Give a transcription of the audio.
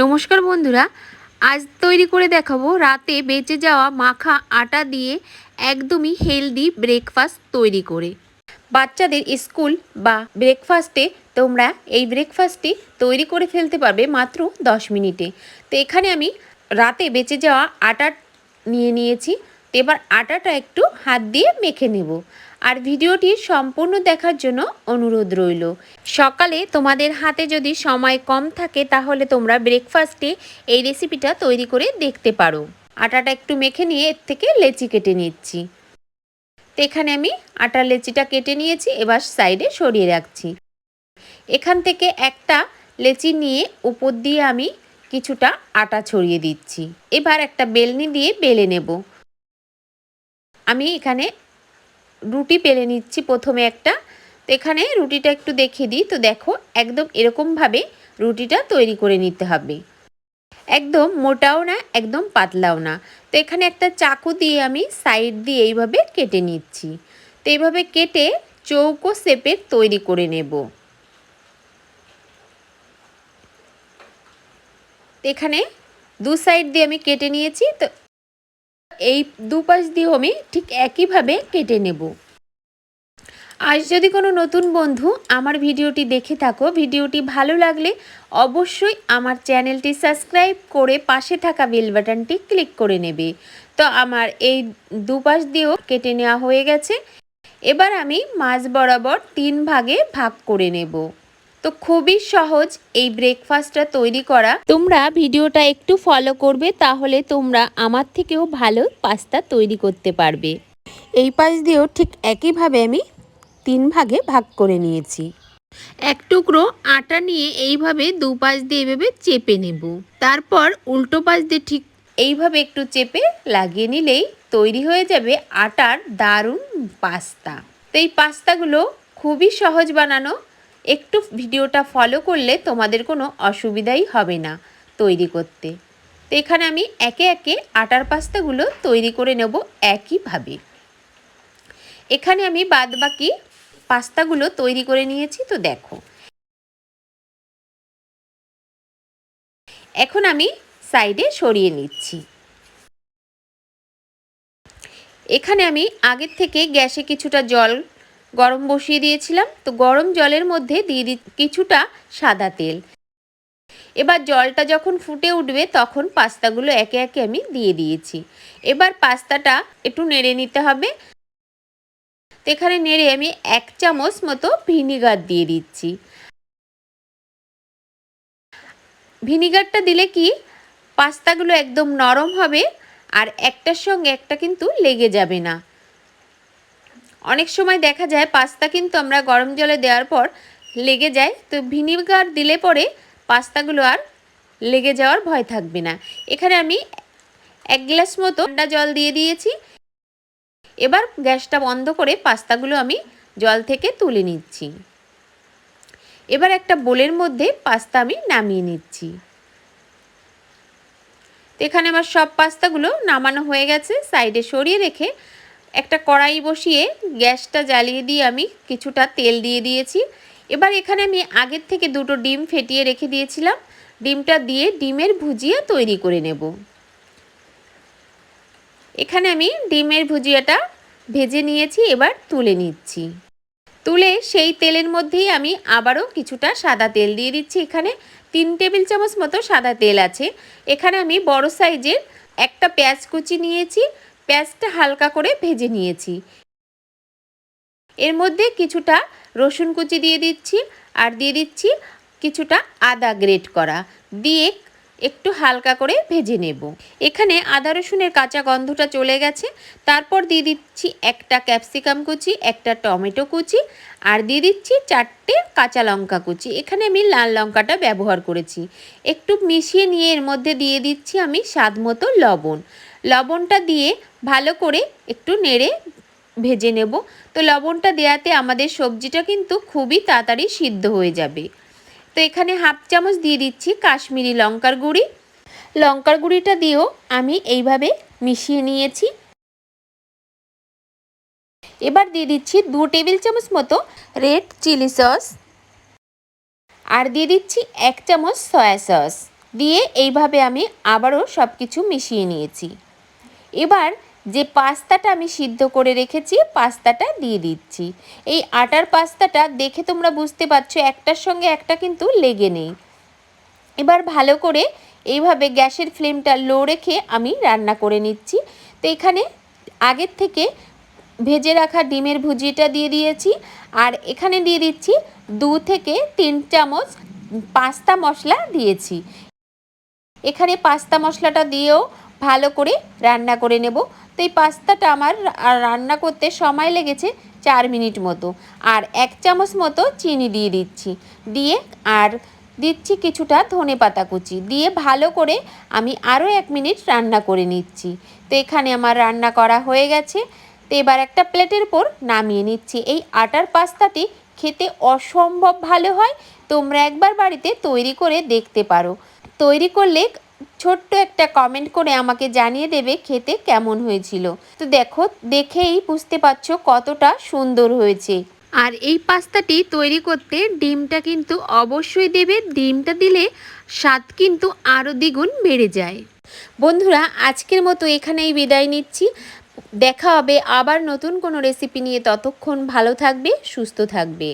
নমস্কার বন্ধুরা, আজ তৈরি করে দেখাবো রাতে বেঁচে যাওয়া মাখা আটা দিয়ে একদমই হেলদি ব্রেকফাস্ট তৈরি করে। বাচ্চাদের স্কুল বা ব্রেকফাস্টে তোমরা এই ব্রেকফাস্টটি তৈরি করে ফেলতে পারবে মাত্র 10 মিনিটে। তো এখানে আমি রাতে বেঁচে যাওয়া আটা নিয়ে নিয়েছি, তো এবার আটাটা একটু হাত দিয়ে মেখে নেব। আর ভিডিওটি সম্পূর্ণ দেখার জন্য অনুরোধ রইল। সকালে তোমাদের হাতে যদি সময় কম থাকে, তাহলে তোমরা ব্রেকফাস্টে এই রেসিপিটা তৈরি করে দেখতে পারো। আটাটা একটু মেখে নিয়ে এর থেকে লেচি কেটে নিচ্ছি। তো এখানে আমি আটার লেচিটা কেটে নিয়েছি, এবার সাইডে সরিয়ে রাখছি। এখান থেকে একটা লেচি নিয়ে উপর দিয়ে আমি কিছুটা আটা ছড়িয়ে দিচ্ছি। এবার একটা বেলনি দিয়ে বেলে নেব। আমি এখানে রুটি পেলে নিচ্ছি প্রথমে একটা। তো এখানে রুটিটা একটু দেখিয়ে দিই। তো দেখো, একদম এরকমভাবে রুটিটা তৈরি করে নিতে হবে। একদম মোটাও না, একদম পাতলাও না। তো এখানে একটা চাকু দিয়ে আমি সাইড দিয়ে এইভাবে কেটে নিচ্ছি। তো এইভাবে কেটে চৌকো শেপের তৈরি করে নেব। এখানে দু সাইড দিয়ে আমি কেটে নিয়েছি। তো এই দুপাশ দিয়েও আমি ঠিক একইভাবে কেটে নেব। আজ যদি কোনো নতুন বন্ধু আমার ভিডিওটি দেখে থাকো, ভিডিওটি ভালো লাগলে অবশ্যই আমার চ্যানেলটি সাবস্ক্রাইব করে পাশে থাকা বেল বাটনটি ক্লিক করে নেবে। তো আমার এই দুপাশ দিয়েও কেটে নেওয়া হয়ে গেছে। এবার আমি মাছ বরাবর তিন ভাগে ভাগ করে নেব। তো খুবই সহজ এই ব্রেকফাস্টটা তৈরি করা। তোমরা ভিডিওটা একটু ফলো করবে, তাহলে তোমরা আমার থেকেও ভালো পাস্তা তৈরি করতে পারবে। এই পাশ দিয়েও ঠিক একইভাবে আমি তিন ভাগে ভাগ করে নিয়েছি। এক টুকরো আটা নিয়ে এইভাবে দু পাশ দিয়ে এইভাবে চেপে নেব। তারপর উল্টো পাশ দিয়ে ঠিক এইভাবে একটু চেপে লাগিয়ে নিলেই তৈরি হয়ে যাবে আটার দারুণ পাস্তা তো এই পাস্তাগুলো খুবই সহজ বানানো একটু ভিডিওটা ফলো করলে তোমাদের কোনো অসুবিধাই হবে না তৈরি করতে। তো এখানে আমি একে একে আটার পাস্তাগুলো তৈরি করে নেব একইভাবে। এখানে আমি বাদবাকি পাস্তাগুলো তৈরি করে নিয়েছি, তো দেখো। এখন আমি সাইডে সরিয়ে নিচ্ছি। এখানে আমি আগের থেকে গ্যাসে কিছুটা জল গরম বসিয়ে দিয়েছিলাম। তো গরম জলের মধ্যে দিয়ে দি কিছুটা সাদা তেল। এবার জলটা যখন ফুটে উঠবে তখন পাস্তাগুলো একে একে আমি দিয়ে দিয়েছি। এবার পাস্তাটা একটু নেড়ে নিতে হবে। তো এখানে নেড়ে আমি এক চামচ মতো ভিনিগার দিয়ে দিচ্ছি। ভিনিগারটা দিলে কি পাস্তাগুলো একদম নরম হবে আর একটার সঙ্গে একটা কিন্তু লেগে যাবে না। অনেক সময় দেখা যায় পাস্তা কিন্তু আমরা গরম জলে দেওয়ার পর লেগে যায়, তো ভিনিগার দিলে পরে পাস্তাগুলো আর লেগে যাওয়ার ভয় থাকবে না। এখানে আমি এক গ্লাস মতো ঠান্ডা জল দিয়ে দিয়েছি। এবার গ্যাসটা বন্ধ করে পাস্তাগুলো আমি জল থেকে তুলে নিচ্ছি। এবার একটা বোলের মধ্যে পাস্তা আমি নামিয়ে নিচ্ছি। তো এখানে আমার সব পাস্তাগুলো নামানো হয়ে গেছে, সাইডে সরিয়ে রেখে একটা কড়াই বসিয়ে গ্যাসটা জ্বালিয়ে দিয়ে আমি কিছুটা তেল দিয়ে দিয়েছি। এবার এখানে আমি আগের থেকে দুটো ডিম ফেটিয়ে রেখে দিয়েছিলাম। ডিমটা দিয়ে ডিমের ভুজিয়া তৈরি করে নেব। এখানে আমি ডিমের ভুজিয়াটা ভেজে নিয়েছি, এবার তুলে নিচ্ছি। তুলে সেই তেলের মধ্যেই আমি আবারও কিছুটা সাদা তেল দিয়ে দিচ্ছি এখানে। তিন টেবিল চামচ মতো সাদা তেল আছে। এখানে আমি বড় সাইজের একটা পেঁয়াজ কুচি নিয়েছি। পেঁয়াজটা হালকা করে ভেজে নিয়েছি। এর মধ্যে কিছুটা রসুন কুচি দিয়ে দিচ্ছি আর দিয়ে দিচ্ছি কিছুটা আদা গ্রেট করা। দিয়ে একটু হালকা করে ভেজে নেব। এখানে আদা রসুনের কাঁচা গন্ধটা চলে গেছে। তারপর দিয়ে দিচ্ছি একটা ক্যাপসিকাম কুচি, একটা টমেটো কুচি আর দিয়ে দিচ্ছি চারটে কাঁচা লঙ্কা কুচি। এখানে আমি লাল লঙ্কাটা ব্যবহার করেছি। একটু মিশিয়ে নিয়ে এর মধ্যে দিয়ে দিচ্ছি আমি স্বাদ মতো লবণ। লবণটা দিয়ে ভালো করে একটু নেড়ে ভেজে নেব। তো লবণটা দেওয়াতে আমাদের সবজিটা কিন্তু খুবই তাড়াতাড়ি সিদ্ধ হয়ে যাবে। তো এখানে হাফ চামচ দিয়ে দিচ্ছি কাশ্মীরি লঙ্কার গুঁড়ি। লঙ্কার গুঁড়িটা দিয়েও আমি এইভাবে মিশিয়ে নিয়েছি। এবার দিয়ে দিচ্ছি দু টেবিল চামচ মতো রেড চিলি সস। আর দিয়ে দিচ্ছি এক চামচ সয়া সস। দিয়ে এইভাবে আমি আবারও সব কিছু মিশিয়ে নিয়েছি। এবার যে পাস্তাটা আমি সিদ্ধ করে রেখেছি, পাস্তাটা দিয়ে দিচ্ছি। এই আটার পাস্তাটা দেখে তোমরা বুঝতে পারছ একটার সঙ্গে একটা কিন্তু লেগে নেই। এবার ভালো করে এইভাবে গ্যাসের ফ্লেমটা লো রেখে আমি রান্না করে নিচ্ছি। তো এখানে আগের থেকে ভেজে রাখা ডিমের ভুজিটা দিয়ে দিয়েছি আর এখানে দিয়ে দিচ্ছি দু থেকে তিন চামচ পাস্তা মশলা দিয়েছি। এখানে পাস্তা মশলাটা দিয়েও ভালো করে রান্না করে নেব। তো এই পাস্তাটা আমার রান্না করতে সময় লেগেছে চার মিনিট মতো। আর এক চামচ মতো চিনি দিয়ে দিচ্ছি। দিয়ে আর দিচ্ছি কিছুটা ধনে পাতা কুচি। দিয়ে ভালো করে আমি আরও এক মিনিট রান্না করে নিচ্ছি। তো এখানে আমার রান্না করা হয়ে গেছে। তো এবার একটা প্লেটের উপর নামিয়ে নিচ্ছি। এই আটার পাস্তাটি খেতে অসম্ভব ভালো হয়। তোমরা একবার বাড়িতে তৈরি করে দেখতে পারো। তৈরি করলে ছোট্ট একটা কমেন্ট করে আমাকে জানিয়ে দেবে খেতে কেমন হয়েছিল। তো দেখো, দেখেই বুঝতে পারছ কতটা সুন্দর হয়েছে। আর এই পাস্তাটি তৈরি করতে ডিমটা কিন্তু অবশ্যই দেবে। ডিমটা দিলে স্বাদ কিন্তু আরও দ্বিগুণ বেড়ে যায়। বন্ধুরা, আজকের মতো এখানেই বিদায় নিচ্ছি। দেখা হবে আবার নতুন কোনো রেসিপি নিয়ে ততক্ষণ ভালো থাকবে, সুস্থ থাকবে।